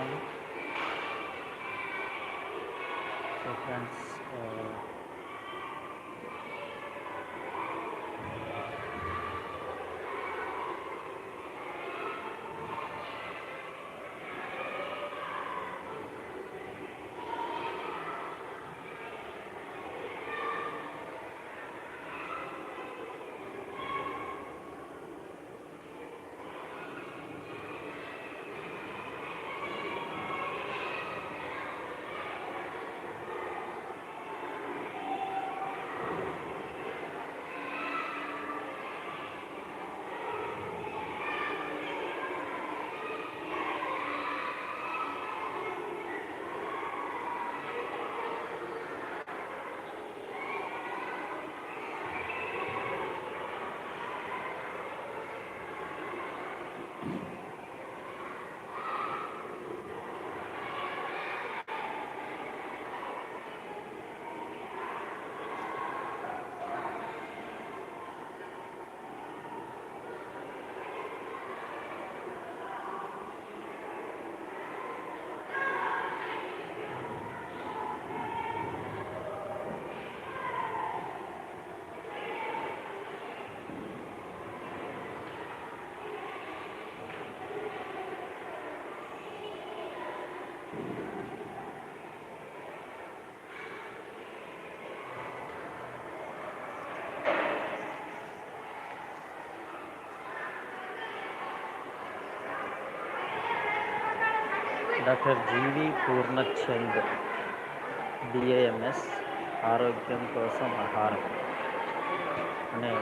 స్వాగతం so friends doctor G V Purnachand DAMS ఆరోగ్యం కోసం ఆహారం అనే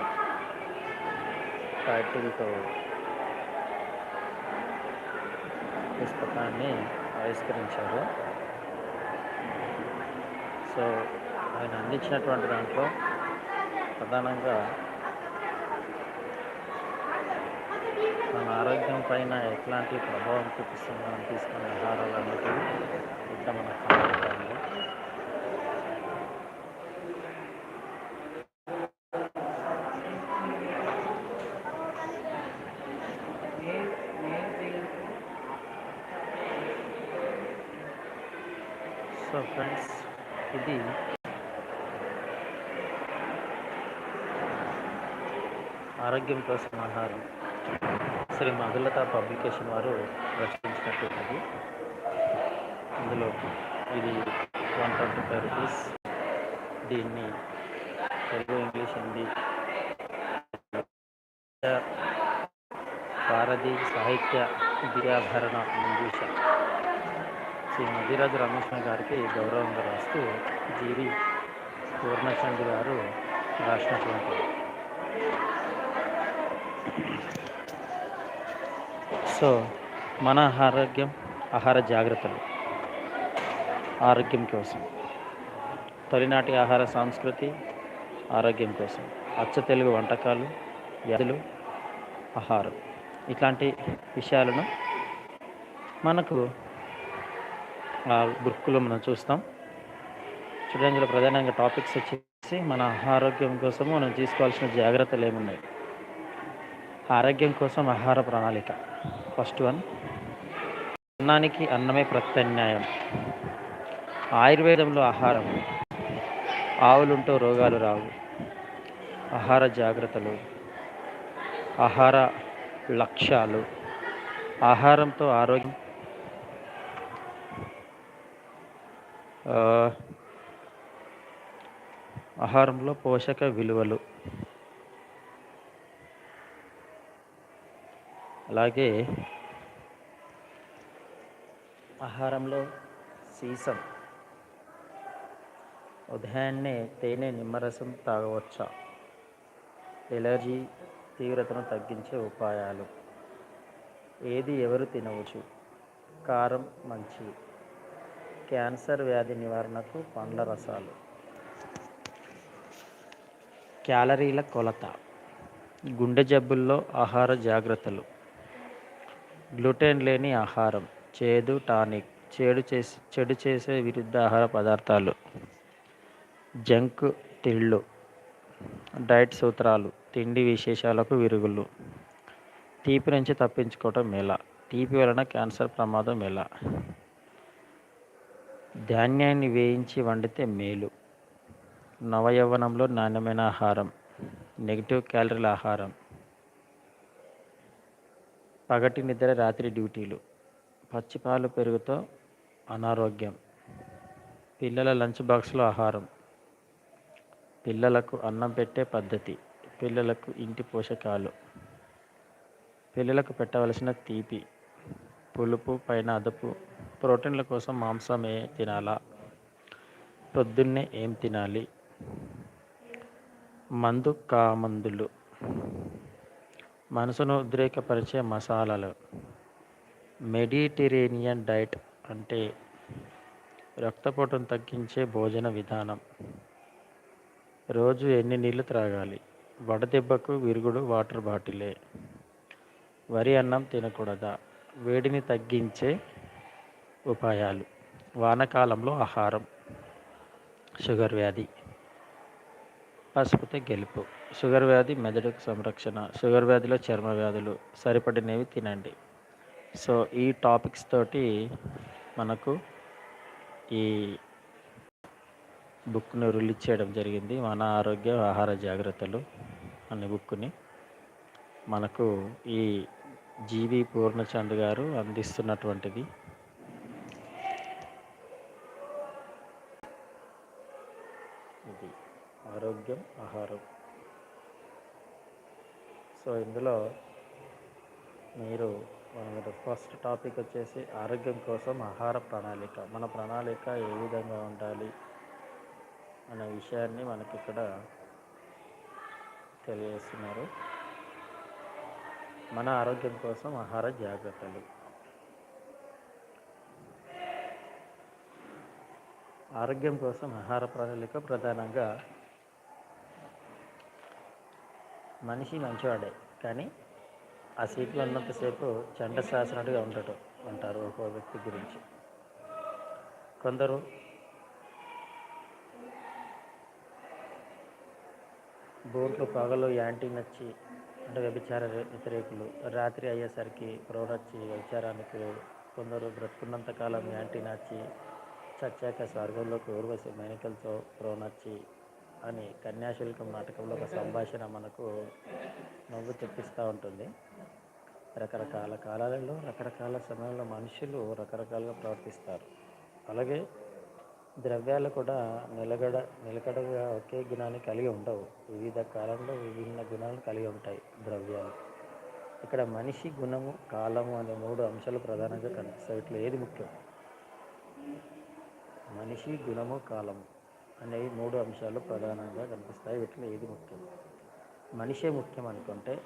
టైటిల్తో పుస్తకాన్ని ఆవిష్కరించారు. సో ఆయన అందించినటువంటి దాంట్లో ప్రధానంగా మన ఆరోగ్యం పైన ఎట్లాంటి ప్రభావం చూపిస్తుంది మనం తీసుకునే ఆహారాలు అనేది ఇక్కడ మనకు కనబడుతుంది సో ఫ్రెండ్స్ ఇది ఆరోగ్యం కోసం ఆహారం. శ్రీ మధులత పబ్లికేషన్ వారు రచించినటువంటిది ఇందులో ఇది వన్ ట్వంటీ ఫైవ్ రూపీస్. దీన్ని తెలుగు ఇంగ్లీష్ హిందీ భారతీ సాహిత్య విద్యాభరణ మంజూష శ్రీ మధ్యరాజు రమేష్ గారికి గౌరవంగా రాస్తూ జీవి పూర్ణచంద్ గారు రాసినటువంటి సో మన ఆరోగ్యం ఆహార జాగ్రత్తలు. ఆరోగ్యం కోసం. తొలినాటి ఆహార సంస్కృతి ఆరోగ్యం కోసం. అచ్చ తెలుగు వంటకాలు వ్యాధులు ఆహారం. ఇట్లాంటి విషయాలను మనకు ఆ బుక్కులో మనం చూస్తాం. చూడండి ప్రధానంగా టాపిక్స్ వచ్చేసి మన ఆరోగ్యం కోసం మనం తీసుకోవాల్సిన జాగ్రత్తలు ఏమున్నాయి? ఆరోగ్యం కోసం ఆహార ప్రణాళిక. First one. అన్నానికి అన్నమే ప్రత్యామ్నాయం. ఆయుర్వేదంలో ఆహారం. ఆవులుంటూ రోగాలు రావు. ఆహార జాగ్రత్తలు. ఆహార లక్ష్యాలు. ఆహారంతో ఆరోగ్యం. ఆహారంలో పోషక విలువలు. అలాగే ఆహారంలో సీసం. ఉదయాన్నే తేనె నిమ్మరసం తాగవచ్చా? ఎలర్జీ తీవ్రతను తగ్గించే ఉపాయాలు. ఏది ఎవరు తినవచ్చు? కారం మంచి. క్యాన్సర్ వ్యాధి నివారణకు పండ్ల రసాలు. క్యాలరీల కొలత. గుండె జబ్బుల్లో ఆహార జాగ్రత్తలు. గ్లూటెన్ లేని ఆహారం చేదు టానిక్ చెడు చేసి చెడు చేసే విరుద్ధ ఆహార పదార్థాలు. జంక్ తిళ్ళు డైట్ సూత్రాలు తిండి విశేషాలకు విరుగులు. తీపి నుంచి తప్పించుకోవటం ఎలా తీపి వలన క్యాన్సర్ ప్రమాదం ఎలా ధాన్యాన్ని వేయించి వండితే మేలు. నవయవ్వనంలో నాణ్యమైన ఆహారం నెగిటివ్ క్యాలరీల ఆహారం పగటి నిద్ర రాత్రి డ్యూటీలు. పచ్చిపాలు పెరుగుతో అనారోగ్యం. పిల్లల లంచ్ బాక్స్లో ఆహారం. పిల్లలకు అన్నం పెట్టే పద్ధతి. పిల్లలకు ఇంటి పోషకాలు. పిల్లలకు పెట్టవలసిన తీపి. పులుపు పైన అదుపు. ప్రోటీన్ల కోసం మాంసం ఏ తినాలా? పొద్దున్నే ఏం తినాలి? మందు కామందులు మనసును ఉద్రేకపరిచే మసాలాలు. మెడిటరేనియన్ డైట్ అంటే రక్తపోటును తగ్గించే భోజన విధానం. రోజు ఎన్ని నీళ్ళు త్రాగాలి? వడదెబ్బకు విరుగుడు వాటర్ బాటిలే. వరి అన్నం తినకూడదా? వేడిని తగ్గించే ఉపాయాలు. వానకాలంలో ఆహారం. షుగర్ వ్యాధి. పసుపుతో గెలుపు. షుగర్ వ్యాధి మెదడుకు సంరక్షణ షుగర్ వ్యాధిలో చర్మ వ్యాధులు సరిపడినవి తినండి. సో ఈ టాపిక్స్ తోటి మనకు ఈ బుక్ను రిలీజ్ చేయడం జరిగింది. మన ఆరోగ్య ఆహార జాగ్రత్తలు అనే బుక్ని మనకు ఈ జీవి పూర్ణచంద్ గారు అందిస్తున్నటువంటిది. ఇది ఆరోగ్యం ఆహారం. సో ఇందులో మీరు మన ఫస్ట్ టాపిక్ వచ్చేసి ఆరోగ్యం కోసం ఆహార ప్రణాళిక. మన ప్రణాళిక ఏ విధంగా ఉండాలి అనే విషయాన్ని మనకి ఇక్కడ తెలియజేస్తున్నారు. మన ఆరోగ్యం కోసం ఆహార జాగ్రత్తలు. ఆరోగ్యం కోసం ఆహార ప్రణాళిక ప్రధానంగా మనిషి మంచివాడే కానీ ఆ సీట్లో ఉన్నంతసేపు చెండ శాసనట్టుగా ఉండటం అంటారు ఒక్కో వ్యక్తి గురించి. కొందరు బోట్లు పగలు యాంటీ నచ్చి అంటే వ్యభిచార వ్యతిరేకులు రాత్రి అయ్యేసరికి ప్రౌఢచ్చి వ్యభిచారానికి కొందరు బ్రతుకున్నంతకాలం యాంటీ నచ్చి చచ్చాక స్వర్గంలోకి ఊర్వశి మేనికలతో ప్రోనచ్చి అని కన్యాశుల్కం నాటకంలో ఒక సంభాషణ మనకు నవ్వు తెప్పిస్తూ ఉంటుంది. రకరకాల కాలాలలో రకరకాల సమయంలో మనుషులు రకరకాలుగా ప్రవర్తిస్తారు. అలాగే ద్రవ్యాలు కూడా నిలగడ నిలకడగా ఒకే గుణాన్ని కలిగి ఉండవు. వివిధ కాలంలో విభిన్న గుణాలు కలిగి ఉంటాయి ద్రవ్యాలు. ఇక్కడ మనిషి గుణము కాలము అనే మూడు అంశాలు ప్రధానంగా కనిపిస్తాయి. ఇట్లా ఏది ముఖ్యం? మనిషి గుణము కాలము. అనేవి మూడు అంశాలు ప్రధానంగా కనిపిస్తాయి. వీటిలో ఏది ముఖ్యం? మనిషే ముఖ్యం అనుకుంటే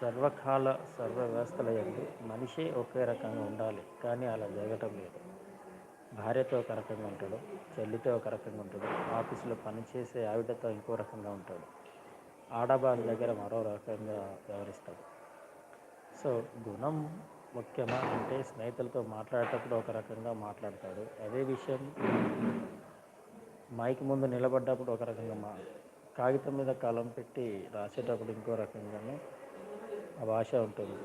సర్వకాల సర్వ వ్యవస్థల ఎందు మనిషే ఒకే రకంగా ఉండాలి. కానీ అలా జరగటం లేదు. భార్యతో ఒక రకంగా ఉంటాడు చెల్లితో ఒక రకంగా ఉంటాడు ఆఫీసులో పనిచేసే ఆవిడతో ఇంకో రకంగా ఉంటాడు. ఆడబారి దగ్గర మరో రకంగా వ్యవహరిస్తాడు. సో గుణం ముఖ్యమా అంటే స్నేహితులతో మాట్లాడేటప్పుడు ఒక రకంగా మాట్లాడతాడు. అదే విషయం మైక్ ముందు నిలబడ్డప్పుడు ఒక రకంగా మా కాగితం మీద కలం పెట్టి రాసేటప్పుడు ఇంకో రకంగానే ఆ భాష ఉంటుంది.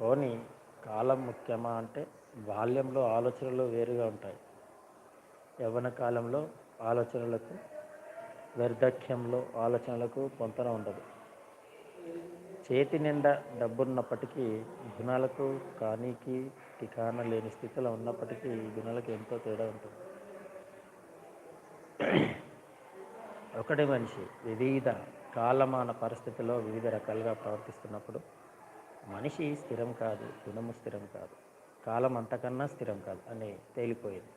పోనీ కాలం ముఖ్యమా అంటే బాల్యంలో ఆలోచనలు వేరుగా ఉంటాయి. యవ్వన కాలంలో ఆలోచనలకు వ్యర్థక్యంలో ఆలోచనలకు పొంతన ఉండదు. చేతి నిండా డబ్బున్నప్పటికీ గుణాలకు కానీకి టికాన లేని స్థితిలో ఉన్నప్పటికీ గుణాలకు ఎంతో తేడా ఉంటుంది. ఒకటే మనిషి వివిధ కాలమాన పరిస్థితుల్లో వివిధ రకాలుగా ప్రవర్తిస్తున్నప్పుడు మనిషి స్థిరం కాదు గుణము స్థిరం కాదు కాలం అంతకన్నా స్థిరం కాదు అని తేలిపోయింది.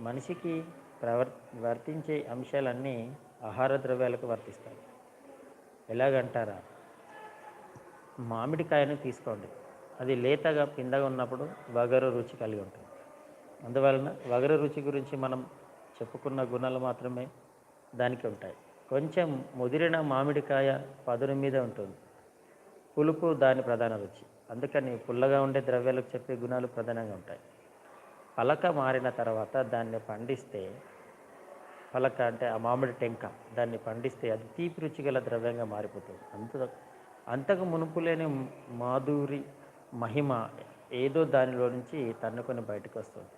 మనిషికి ప్రవర్ వర్తించే అంశాలన్నీ ఆహార ద్రవ్యాలకు వర్తిస్తాయి. ఎలాగంటారా? మామిడికాయను తీసుకోండి. అది లేతగా పిందగా ఉన్నప్పుడు వగరు రుచి కలిగి ఉంటుంది. అందువలన వగరు రుచి గురించి మనం చెప్పుకున్న గుణాలు మాత్రమే దానికి ఉంటాయి. కొంచెం ముదిరిన మామిడికాయ పదును మీద ఉంటుంది. పులుపు దాని ప్రధాన రుచి. అందుకని పుల్లగా ఉండే ద్రవ్యాలకు చెప్పే గుణాలు ప్రధానంగా ఉంటాయి. పలక మారిన తర్వాత దాన్ని పండిస్తే పలక అంటే ఆ మామిడి టెంక దాన్ని పండిస్తే అది తీపి రుచి గల ద్రవ్యంగా మారిపోతుంది. అంత అంతకు మునుపు లేని మాధురి మహిమ ఏదో దానిలో నుంచి తన్నుకొని బయటకు వస్తుంది.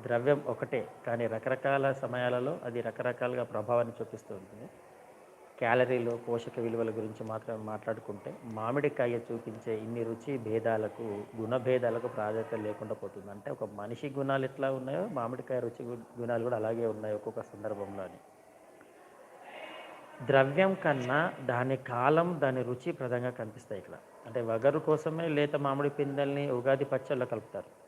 ద్రవ్యం ఒకటే కానీ రకరకాల సమయాలలో అది రకరకాలుగా ప్రభావాన్ని చూపిస్తూ ఉంటుంది. క్యాలరీలు పోషక విలువల గురించి మాత్రం మాట్లాడుకుంటే మామిడికాయ చూపించే ఇన్ని రుచి భేదాలకు గుణభేదాలకు ప్రాధాన్యత లేకుండా పోతుంది. అంటే ఒక మనిషి గుణాలు ఎట్లా ఉన్నాయో మామిడికాయ రుచి గుణాలు కూడా అలాగే ఉన్నాయి ఒక్కొక్క సందర్భంలోని. ద్రవ్యం కన్నా దాని కాలం దాని రుచి ప్రధానంగా కనిపిస్తాయి ఇక్కడ. అంటే వగరు కోసమే లేత మామిడి పిందెల్ని ఉగాది పచ్చళ్ళలో కలుపుతారు.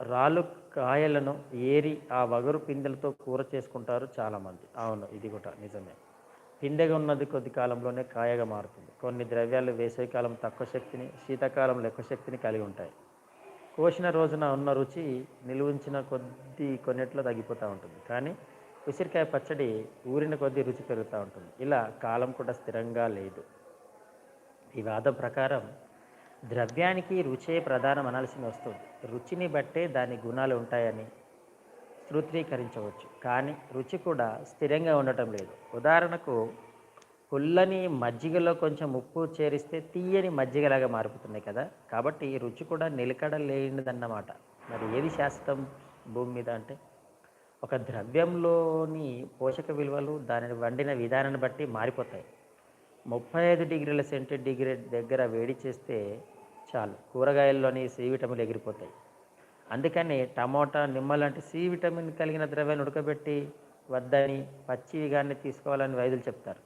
రాళ్ళు కాయలను ఏరి ఆ వగరు పిందెలతో కూర చేసుకుంటారు చాలామంది. అవును ఇది కూడా నిజమే. పిందెగా ఉన్నది కొద్ది కాలంలోనే కాయగా మారుతుంది. కొన్ని ద్రవ్యాలు వేసవికాలం తక్కువ శక్తిని శీతాకాలంలో ఎక్కువ శక్తిని కలిగి ఉంటాయి. కోసిన రోజున ఉన్న రుచి నిలువుంచిన కొద్ది కొన్నిట్లో తగ్గిపోతూ ఉంటుంది. కానీ ఉసిరికాయ పచ్చడి ఊరిన కొద్దీ రుచి పెరుగుతూ ఉంటుంది. ఇలా కాలం కూడా స్థిరంగా లేదు. ఈ వాదం ప్రకారం ద్రవ్యానికి రుచే ప్రధానం అనాల్సిన వస్తుంది రుచిని బట్టే దాని గుణాలు ఉంటాయని సూత్రీకరించవచ్చు కానీ రుచి కూడా స్థిరంగా ఉండటం లేదు. ఉదాహరణకు పుల్లని మజ్జిగలో కొంచెం ఉప్పు చేరిస్తే తీయని మజ్జిగలాగా మారిపోతున్నాయి కదా. కాబట్టి రుచి కూడా నిలకడ లేనిదన్నమాట. మరి ఏది శాశ్వతం భూమి మీద అంటే? ఒక ద్రవ్యంలోని పోషక విలువలు దానిని వండిన విధానాన్ని బట్టి మారిపోతాయి. ముప్పై ఐదు డిగ్రీల సెంటీగ్రేడ్ దగ్గర వేడి చేస్తే చాలు. కూరగాయల్లోని సి విటమిన్లు ఎగిరిపోతాయి. అందుకని టమోటా నిమ్మ లాంటి సి విటమిన్ కలిగిన ద్రవ్యాన్ని ఉడకబెట్టి వద్దని పచ్చిగానే తీసుకోవాలని వైద్యులు చెప్తారు.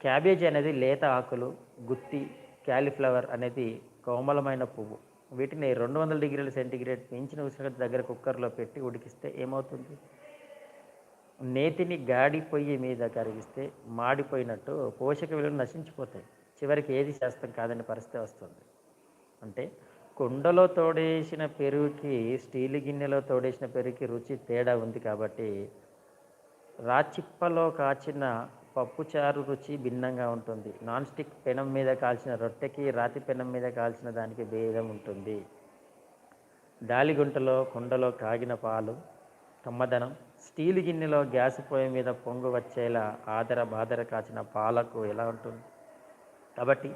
క్యాబేజీ అనేది లేత ఆకులు గుత్తి క్యాలీఫ్లవర్ అనేది కోమలమైన పువ్వు. వీటిని రెండు వందల డిగ్రీల సెంటీగ్రేడ్ పెంచిన ఉష్ణోగ్రత దగ్గర కుక్కర్లో పెట్టి ఉడికిస్తే ఏమవుతుంది? నేతిని గాడి పొయ్యి మీద కరిగిస్తే మాడిపోయినట్టు పోషక విలువలు నశించిపోతాయి. చివరికి ఏది శాస్త్రం కాదని పరిస్థితి వస్తుంది. అంటే కుండలో తోడేసిన పెరుగుకి స్టీల్ గిన్నెలో తోడేసిన పెరుగుకి రుచి తేడా ఉంది కాబట్టి రాచిప్పలో కాచిన పప్పుచారు రుచి భిన్నంగా ఉంటుంది. నాన్ స్టిక్ పెనం మీద కాల్చిన రొట్టెకి రాతి పెనం మీద కాల్చిన దానికి భేదం ఉంటుంది. దాలిగుంటలో కుండలో కాగిన పాలు కమ్మదనం స్టీల్ గిన్నెలో గ్యాస్ పొయ్యి మీద పొంగు వచ్చేలా ఆదర బాదర కాచిన పాలకు ఎలా ఉంటుంది? కాబట్టి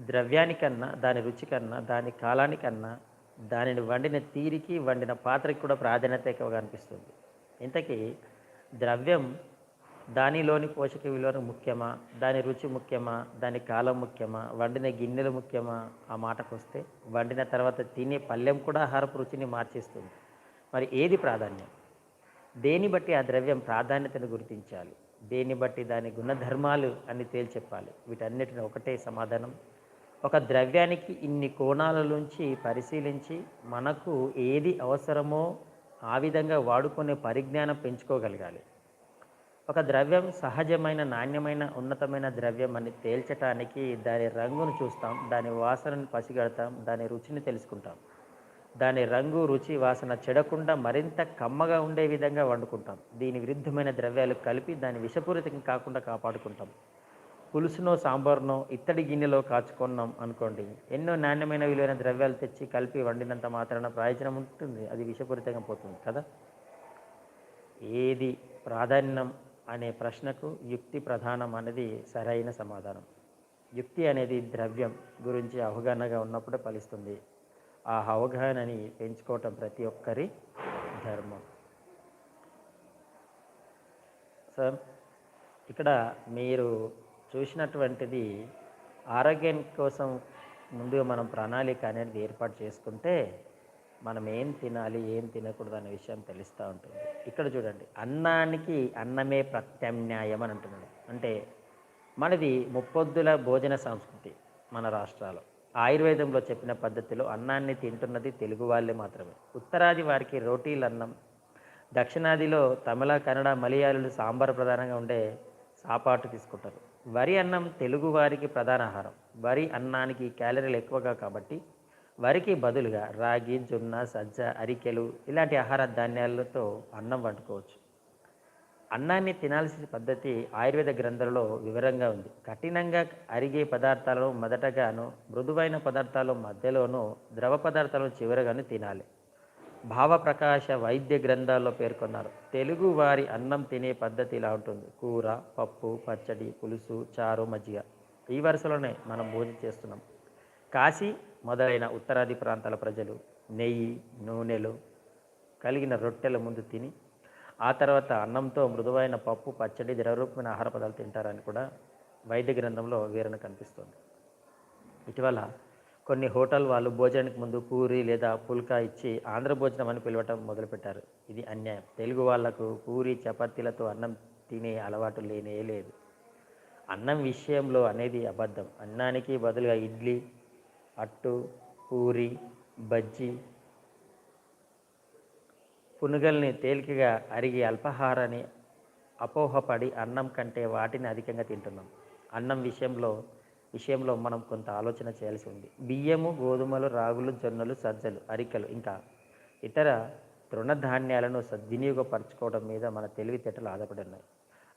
ద్రవ్యానికన్నా దాని రుచి కన్నా దాని కాలానికన్నా దానిని వండిన తీరికి వండిన పాత్రకి కూడా ప్రాధాన్యత ఎక్కువగా అనిపిస్తుంది. ఇంతకీ ద్రవ్యం దానిలోని పోషక విలువలు ముఖ్యమా? దాని రుచి ముఖ్యమా? దాని కాలం ముఖ్యమా? వండిన గిన్నెలు ముఖ్యమా? ఆ మాటకు వస్తే వండిన తర్వాత తినే పళ్ళెం కూడా ఆహారపు రుచిని మార్చేస్తుంది. మరి ఏది ప్రాధాన్యం? దేని బట్టి ఆ ద్రవ్యం ప్రాధాన్యతను గుర్తించాలి? దేన్ని బట్టి దాని గుణధర్మాలు అని తేల్చెప్పాలి? వీటన్నిటిని ఒకటే సమాధానం. ఒక ద్రవ్యానికి ఇన్ని కోణాల నుంచి పరిశీలించి మనకు ఏది అవసరమో ఆ విధంగా వాడుకునే పరిజ్ఞానం పెంచుకోగలగాలి. ఒక ద్రవ్యం సహజమైన నాణ్యమైన ఉన్నతమైన ద్రవ్యం అని తేల్చటానికి దాని రంగును చూస్తాం దాని వాసనను పసిగడతాం దాని రుచిని తెలుసుకుంటాం. దాని రంగు రుచి వాసన చెడకుండా మరింత కమ్మగా ఉండే విధంగా వండుకుంటాం. దీని విరుద్ధమైన ద్రవ్యాలు కలిపి దాని విషపూరితం కాకుండా కాపాడుకుంటాం. పులుసునో సాంబార్నో ఇత్తడి గిన్నెలో కాచుకున్నాం అనుకోండి. ఎన్నో నాణ్యమైన విలువైన ద్రవ్యాలు తెచ్చి కలిపి వండినంత మాత్రాన ప్రయోజనం ఉంటుంది. అది విషపూరితంగా పోతుంది కదా? ఏది ప్రాధాన్యం అనే ప్రశ్నకు యుక్తి ప్రధానం అనేది సరైన సమాధానం. యుక్తి అనేది ద్రవ్యం గురించి అవగాహనగా ఉన్నప్పుడే ఫలిస్తుంది. ఆ అవగాహనని పెంచుకోవటం ప్రతి ఒక్కరి ధర్మం. సార్ ఇక్కడ మీరు చూసినటువంటిది ఆరోగ్యం కోసం ముందుగా మనం ప్రణాళిక అనేది ఏర్పాటు చేసుకుంటే మనం ఏం తినాలి ఏం తినకూడదు అనే విషయం తెలుస్తూ ఉంటుంది. ఇక్కడ చూడండి అన్నానికి అన్నమే ప్రత్యామ్నాయం అని అంటున్నాడు. అంటే మనది ముప్పొద్దుల భోజన సంస్కృతి మన రాష్ట్రాలు ఆయుర్వేదంలో చెప్పిన పద్ధతిలో అన్నాన్ని తింటున్నది తెలుగు వాళ్ళే మాత్రమే. ఉత్తరాది వారికి రోటీలు అన్నం దక్షిణాదిలో తమిళ కన్నడ మలయాళులు సాంబార్ ప్రధానంగా ఉండే సాపాటు తీసుకుంటారు. వరి అన్నం తెలుగు వారికి ప్రధాన ఆహారం. వరి అన్నానికి క్యాలరీలు ఎక్కువగా కాబట్టి వరికి బదులుగా రాగి జొన్న సజ్జ అరికెలు ఇలాంటి ఆహార ధాన్యాలతో అన్నం వండుకోవచ్చు. అన్నాన్ని తినాల్సిన పద్ధతి ఆయుర్వేద గ్రంథాలలో వివరంగా ఉంది. కఠినంగా అరిగే పదార్థాలను మొదటగాను మృదువైన పదార్థాలు మధ్యలోనూ ద్రవ పదార్థాలను చివరగాను తినాలి. భావప్రకాశ వైద్య గ్రంథాల్లో పేర్కొన్నారు. తెలుగు వారి అన్నం తినే పద్ధతి ఇలా ఉంటుంది. కూర పప్పు పచ్చడి పులుసు చారు మజ్జిగ. ఈ వరుసలోనే మనం భోజనం చేస్తున్నాం. కాశీ మొదలైన ఉత్తరాది ప్రాంతాల ప్రజలు నెయ్యి నూనెలు కలిగిన రొట్టెల ముందు తిని ఆ తర్వాత అన్నంతో మృదువైన పప్పు పచ్చడి ద్రవరూపమైన ఆహార పదార్థాలు తింటారని కూడా వైద్య గ్రంథంలో వివరణ కనిపిస్తుంది. ఇటీవల కొన్ని హోటల్ వాళ్ళు భోజనానికి ముందు పూరి లేదా పుల్కా ఇచ్చి ఆంధ్ర భోజనం అని పిలవటం మొదలుపెట్టారు. ఇది అన్యాయం. తెలుగు వాళ్ళకు పూరి చపాతీలతో అన్నం తినే అలవాటు లేనే లేదు. అన్నం విషయంలో అనేది అబద్ధం. అన్నానికి బదులుగా ఇడ్లీ అట్టు పూరి బజ్జీ పునుగల్ని తేలికగా అరిగి అల్పాహారాన్ని అపోహపడి అన్నం కంటే వాటిని అధికంగా తింటున్నాం. అన్నం విషయంలో విషయంలో మనం కొంత ఆలోచన చేయాల్సి ఉంది. బియ్యము గోధుమలు రాగులు జొన్నలు సజ్జలు అరికలు ఇంకా ఇతర తృణధాన్యాలను సద్వినియోగపరచుకోవడం మీద మన తెలివితేటలు ఆధారపడి ఉన్నాయి.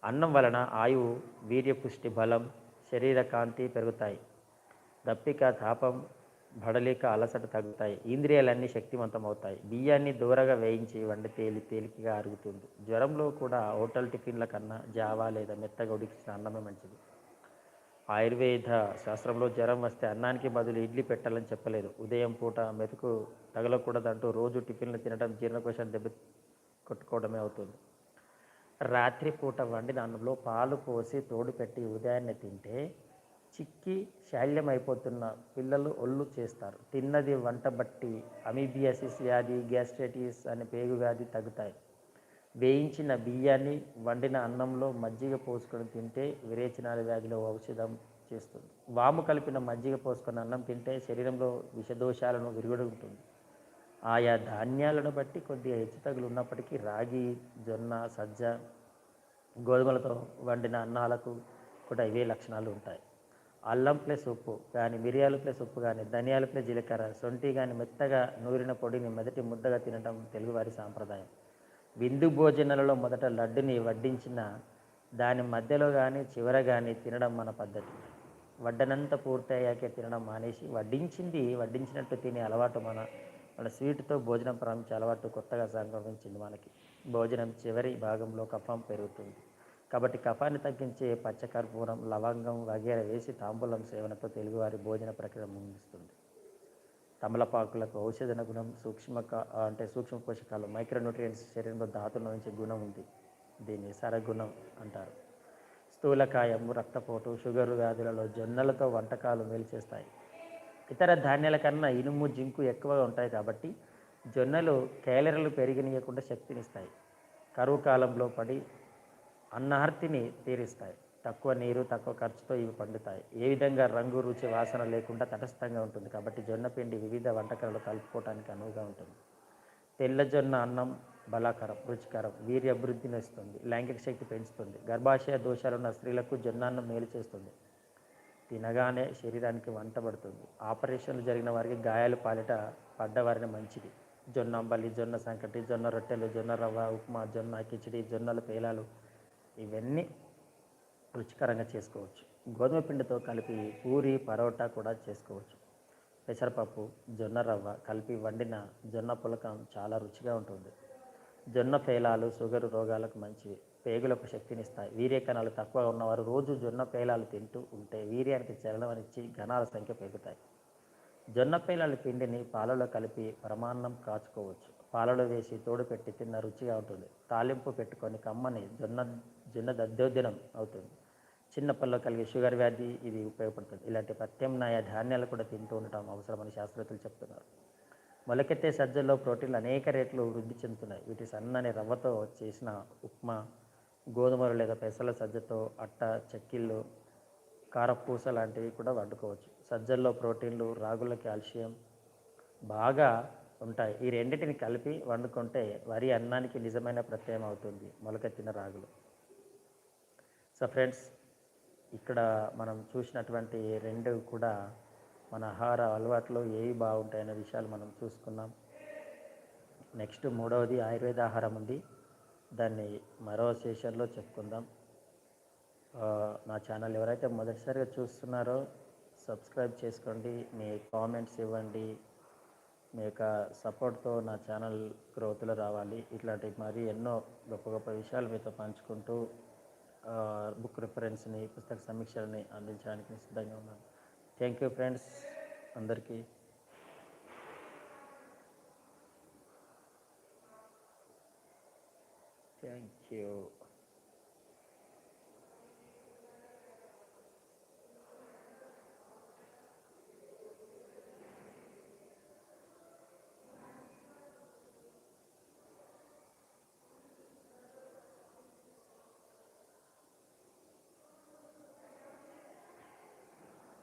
అన్నం వలన ఆయువు వీర్యపుష్టి బలం శరీర కాంతి పెరుగుతాయి. దప్పిక తాపం బడలిక అలసట తగ్గుతాయి. ఇంద్రియాలన్నీ శక్తివంతం అవుతాయి బియ్యాన్ని దూరగా వేయించి వండి తేలి తేలికగా అరుగుతుంది. జ్వరంలో కూడా హోటల్ టిఫిన్ల కన్నా జావా లేదా మెత్తగా ఉడికించిన అన్నమే మంచిది. ఆయుర్వేద శాస్త్రంలో జ్వరం వస్తే అన్నానికి బదులు ఇడ్లీ పెట్టాలని చెప్పలేదు. ఉదయం పూట మెతుకు తగలకూడదంటూ రోజు టిఫిన్లు తినడం జీర్ణకోశాన్ని దెబ్బ కొట్టుకోవడమే అవుతుంది. రాత్రిపూట వండిన అన్నంలో పాలు పోసి తోడు పెట్టి ఉదయాన్నే తింటే చిక్కి శల్యం అయిపోతున్న పిల్లలు ఒళ్ళు చేస్తారు. తిన్నది వంట బట్టి అమీబియాసిస్ వ్యాధి గ్యాస్ట్రైటిస్ అనే పేగు వ్యాధి తగ్గుతాయి. వేయించిన బియ్యాన్ని వండిన అన్నంలో మజ్జిగ పోసుకొని తింటే విరేచనాల వ్యాధిలో ఔషధం చేస్తుంది. వాము కలిపిన మజ్జిగ పోసుకొని అన్నం తింటే శరీరంలో విషదోషాలను విరుగుడు ఉంటుంది ఆయా ధాన్యాలను బట్టి కొద్దిగా హెచ్చుతగులు ఉన్నప్పటికీ రాగి జొన్న సజ్జ గోధుమలతో వండిన అన్నాలకు కూడా ఇవే లక్షణాలు ఉంటాయి. అల్లం ప్లస్ ఉప్పు కానీ మిరియాలు ప్లస్ ఉప్పు కానీ ధనియాలు ప్లస్ జీలకర్ర సొంటి కానీ మెత్తగా నూరిన పొడిని మొదటి ముద్దగా తినడం తెలుగువారి సాంప్రదాయం. విందు భోజనాలలో మొదట లడ్డుని వడ్డించిన దాని మధ్యలో కానీ చివర కానీ తినడం మన పద్ధతి. వడ్డనంత పూర్తయ్యాకే తినడం మానేసి వడ్డించింది వడ్డించినట్టు తినే అలవాటు మన మన స్వీట్తో భోజనం ప్రారంభించే అలవాటు కొత్తగా సంక్రమించింది మనకి. భోజనం చివరి భాగంలో కఫం పెరుగుతుంది. కాబట్టి కఫాన్ని తగ్గించే పచ్చకర్పూరం లవంగం వగేర వేసి తాంబూలం సేవనతో తెలుగువారి భోజన ప్రక్రియ ముగిస్తుంది. తమలపాకులకు ఔషధన గుణం సూక్ష్మ అంటే సూక్ష్మ పోషకాలు మైక్రోన్యూట్రియంట్స్ శరీరంలో ధాతుల నుంచి గుణం ఉంది. దీన్ని సరగుణం అంటారు. స్థూలకాయం రక్తపోటు షుగర్ వ్యాధులలో జొన్నలతో వంటకాలు మేలు చేస్తాయి. ఇతర ధాన్యాల కన్నా ఇనుము జింకు ఎక్కువగా ఉంటాయి కాబట్టి జొన్నలు క్యాలరీలు పెరిగినీయకుండా శక్తినిస్తాయి. కరువు కాలంలో పడి అన్నహర్తిని తీరిస్తాయి. తక్కువ నీరు తక్కువ ఖర్చుతో ఇవి పండుతాయి. ఏ విధంగా రంగు రుచి వాసన లేకుండా తటస్థంగా ఉంటుంది. కాబట్టి జొన్న పిండి వివిధ వంటకాలలో కలుపుకోవడానికి అనువుగా ఉంటుంది. తెల్ల జొన్న అన్నం బలాకరం రుచికరం వీర్య అభివృద్ధిని ఇస్తుంది. లైంగిక శక్తి పెంచుతుంది. గర్భాశయ దోషాలున్న స్త్రీలకు జొన్నాన్నం మేలు చేస్తుంది. తినగానే శరీరానికి వంటబడుతుంది ఆపరేషన్లు జరిగిన వారికి గాయాలు పాలిట పడ్డవారిని మంచిది. జొన్న అంబలి జొన్న సంకటి జొన్న రొట్టెలు జొన్న రవ్వ ఉప్మా జొన్న కిచిడి జొన్నలు పేలాలు ఇవన్నీ రుచికరంగా చేసుకోవచ్చు. గోధుమ పిండితో కలిపి పూరి పరోటా కూడా చేసుకోవచ్చు. పెసరపప్పు జొన్న రవ్వ కలిపి వండిన జొన్న పులకం చాలా రుచిగా ఉంటుంది. జొన్న పేలాలు షుగర్ రోగాలకు మంచివి. పేగులకు శక్తినిస్తాయి. వీర్య కణాలు తక్కువగా ఉన్నవారు రోజు జొన్న పేలాలు తింటూ ఉంటే వీర్యానికి చలనమనిచ్చి ఘనాల సంఖ్య పెరుగుతాయి. జొన్న పేలాల పిండిని పాలలో కలిపి ప్రమాణం కాచుకోవచ్చు. పాలలో వేసి తోడు పెట్టి తిన్న రుచిగా ఉంటుంది. తాలింపు పెట్టుకొని కమ్మని జొన్న జొన్న దద్దోదినం అవుతుంది. చిన్న కలిగే షుగర్ వ్యాధి ఇది ఉపయోగపడుతుంది. ఇలాంటి ప్రత్యామ్నాయ ధాన్యాలు కూడా తింటూ ఉండటం అవసరమని శాస్త్రవేత్తలు చెప్తున్నారు. మొలకెత్తే సజ్జల్లో ప్రోటీన్లు అనేక రేట్లు వృద్ధి చెందుతున్నాయి. వీటి సన్నని రవ్వతో చేసిన ఉప్మా గోధుమలు లేదా పెసల సజ్జతో అట్ట చెక్కిళ్ళు కారపూస లాంటివి కూడా వండుకోవచ్చు. సజ్జల్లో ప్రోటీన్లు రాగుల కాల్షియం బాగా ఉంటాయి. ఈ రెండింటిని కలిపి వండుకుంటే వరి అన్నానికి నిజమైన ప్రత్యయం అవుతుంది. మొలకెత్తిన రాగులు. సో ఫ్రెండ్స్ ఇక్కడ మనం చూసినటువంటి రెండు కూడా మన ఆహార అలవాట్లు ఏవి బాగుంటాయనే విషయాలు మనం చూసుకున్నాం నెక్స్ట్ మూడవది ఆయుర్వేద ఆహారం ఉంది. దాన్ని మరో సెషన్లో చెప్పుకుందాం. నా ఛానల్ ఎవరైతే మొదటిసారిగా చూస్తున్నారో సబ్స్క్రైబ్ చేసుకోండి. మీ కామెంట్స్ ఇవ్వండి. మీ యొక్క సపోర్ట్తో నా ఛానల్ గ్రోత్లో రావాలి. ఇట్లాంటి మరి ఎన్నో గొప్ప గొప్ప విషయాలు మీతో పంచుకుంటూ బుక్ రిఫరెన్స్ని పుస్తక సమీక్షల్ని అందించడానికి సిద్ధంగా ఉన్నాను థ్యాంక్ యూ ఫ్రెండ్స్ అందరికీ థ్యాంక్ యూ